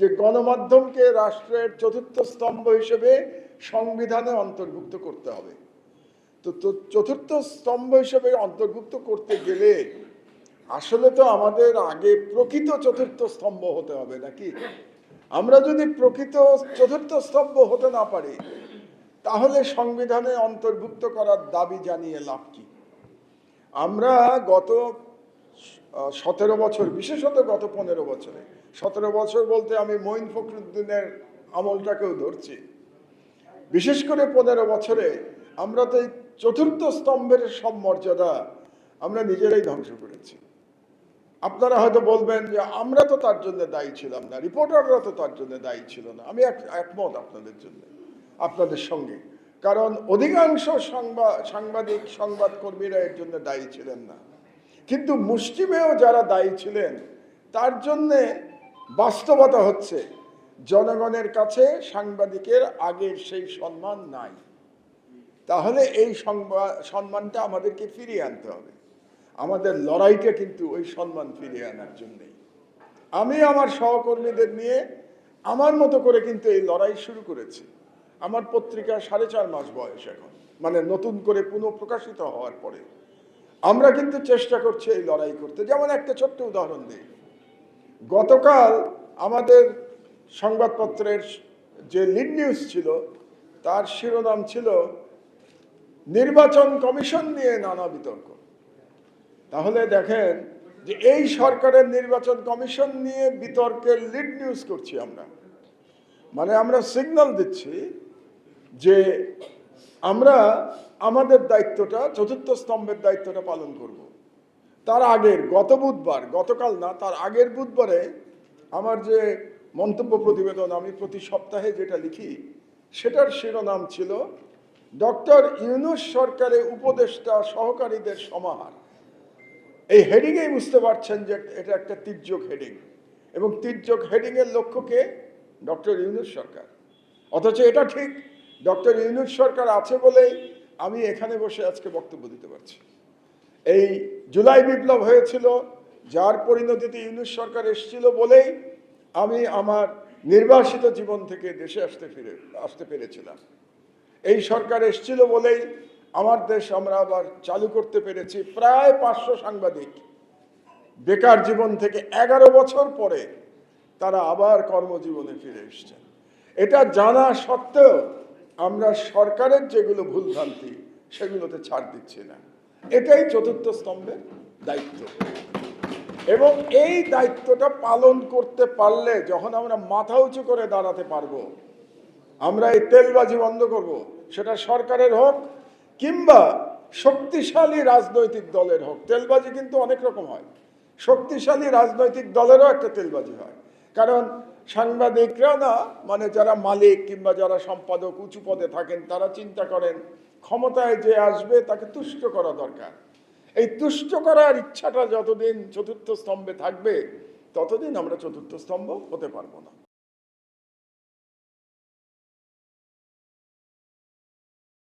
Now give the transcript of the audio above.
যে গণমাধ্যমকে রাষ্ট্রের চতুর্থ স্তম্ভ হিসেবে সংবিধানে অন্তর্ভুক্ত করতে হবে। তো চতুর্থ স্তম্ভ হিসেবে অন্তর্ভুক্ত করতে গেলে আসলে তো আমাদের আগে প্রকৃত চতুর্থ স্তম্ভ হতে হবে নাকি? আমরা যদি প্রকৃত চতুর্থ স্তম্ভ হতে না পারি, তাহলে সংবিধানে অন্তর্ভুক্ত করার দাবি জানিয়ে লাভ কি? আমরা গত সতেরো বছর, বিশেষত গত পনেরো বছরে। সতেরো বছর বলতে আমি মঈন ফখরুদ্দিনের আমলটাকেও ধরছি। বিশেষ করে পনেরো বছরে আমরা তো এই চতুর্থ স্তম্ভের সব মর্যাদা আমরা নিজেরাই ধ্বংস করেছি। আপনারা হয়তো বলবেন যে আমরা তো তার জন্য দায়ী ছিলাম না, রিপোর্টাররা তো তার জন্য দায়ী ছিল না। আমি এক- একমত আপনাদের জন্য, আপনাদের সঙ্গে। কারণ অধিকাংশ সংবাদ সাংবাদিক, সংবাদকর্মীরা এর জন্য দায়ী ছিলেন না। কিন্তু মুষ্টিমেয় যারা দায়ী ছিলেন, তার জন্যে বাস্তবতা হচ্ছে, জনগণের কাছে সাংবাদিকের আগের সেই সম্মান নাই। তাহলে এই সম্মানটা আমাদেরকে ফিরিয়ে আনতে হবে। আমাদের লড়াইটা কিন্তু ওই সম্মান ফিরিয়ে আনার জন্যই। আমি আমার সহকর্মীদের নিয়ে আমার মতো করে কিন্তু এই লড়াই শুরু করেছি। আমার পত্রিকা সাড়ে চার মাস বয়স এখন মানে নতুন করে পুনঃপ্রকাশিত হওয়ার পরে। আমরা কিন্তু চেষ্টা করছি এই লড়াই করতে। যেমন একটা ছোট্ট উদাহরণ দিই। গতকাল আমাদের সংবাদপত্রের যে লিড নিউজ ছিল, তার শিরোনাম ছিল, নির্বাচন কমিশন নিয়ে নানা বিতর্ক। তাহলে দেখেন যে এই সরকারের নির্বাচন কমিশন নিয়ে বিতর্কের লিড নিউজ করছি আমরা। মানে আমরা সিগন্যাল দিচ্ছি যে আমরা আমাদের দায়িত্বটা, চতুর্থ স্তম্ভের দায়িত্বটা পালন করব। তার আগের, গত বুধবার, গতকাল না, তার আগের বুধবারে আমার যে মন্তব্য প্রতিবেদন, আমি প্রতি সপ্তাহে যেটা লিখি, সেটার শিরোনাম ছিল, ডক্টর ইউনুস সরকারের উপদেষ্টা সহকারীদের সমাহার। এই হেডিংয়েই বুঝতে পারছেন যে এটা একটা তির্যক হেডিং এবং তির্যক হেডিংয়ের লক্ষ্যকে ডক্টর ইউনুস সরকার। অথচ এটা ঠিক, ডক্টর ইউনুস সরকার আছে বলেই আমি এখানে বসে আজকে বক্তব্য দিতে পারছি। এই জুলাই বিপ্লব হয়েছিল, যার পরিণতিতে ইউনুস সরকার এসেছিল বলেই আমি আমার নির্বাসিত জীবন থেকে দেশে আসতে ফিরে, আসতে পেরেছিলাম। এই সরকার এসেছিল বলেই আমার দেশ আমরা আবার চালু করতে পেরেছি প্রায় পাঁচশো সাংবাদিক। বেকার জীবন থেকে এগারো বছর পরে তারা আবার কর্মজীবনে ফিরে এসছেন। এটা জানা সত্ত্বেও আমরা সরকারের যেগুলো ভুলভ্রান্তি সেগুলোতে ছাড় দিচ্ছি না। এটাই চতুর্থ স্তম্ভের দায়িত্ব। এবং এই দায়িত্বটা পালন করতে পারলে যখন আমরা মাথা উঁচু করে দাঁড়াতে পারব, আমরা এই তেলবাজি বন্ধ করব, সেটা সরকারের হোক কিংবা শক্তিশালী রাজনৈতিক দলের হোক। তেলবাজি কিন্তু অনেক রকম হয়। শক্তিশালী রাজনৈতিক দলেরও একটা তেলবাজি হয়। কারণ সাংবাদিকরা না মানে যারা মালিক কিংবা যারা সম্পাদক উঁচু পদে থাকেন, তারা চিন্তা করেন, ক্ষমতায় যে আসবে তাকে তুষ্ট করা দরকার। এই তুষ্ট করার ইচ্ছাটা যতদিন চতুর্থ স্তম্ভে থাকবে, ততদিন আমরা চতুর্থ স্তম্ভ হতে পারব না।